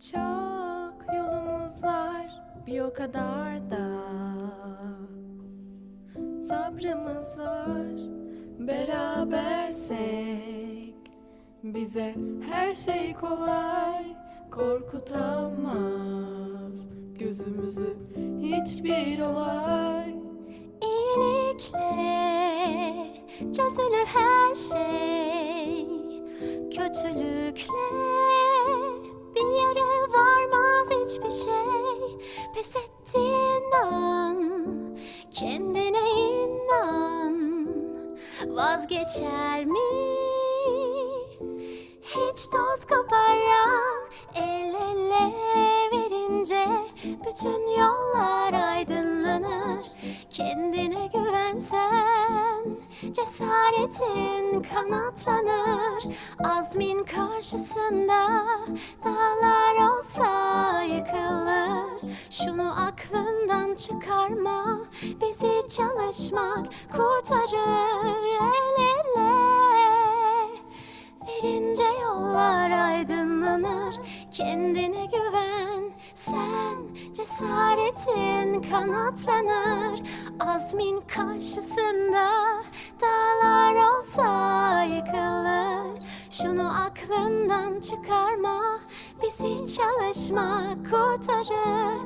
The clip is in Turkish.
Çok yolumuz var bir o kadar da. Sabrımız var berabersek. Bize her şey kolay korkutamaz. Gözümüzü hiçbir olay. İyilikle çözülür her şey. Kötülükle kendine inan Vazgeçer mi? Hiç toz koparan El ele verince bütün yollar aydınlanır. Kendine güvensen cesaretin kanatlanır. Azmin karşısında dağlar aklından çıkarma bizi çalışmak kurtarır El ele. Verince yollar aydınlanır Kendine güven. Sen cesaretin kanatlanır Azmin karşısında Dağlar olsa yıkılır. Şunu aklından çıkarma Bizi çalışmak kurtarır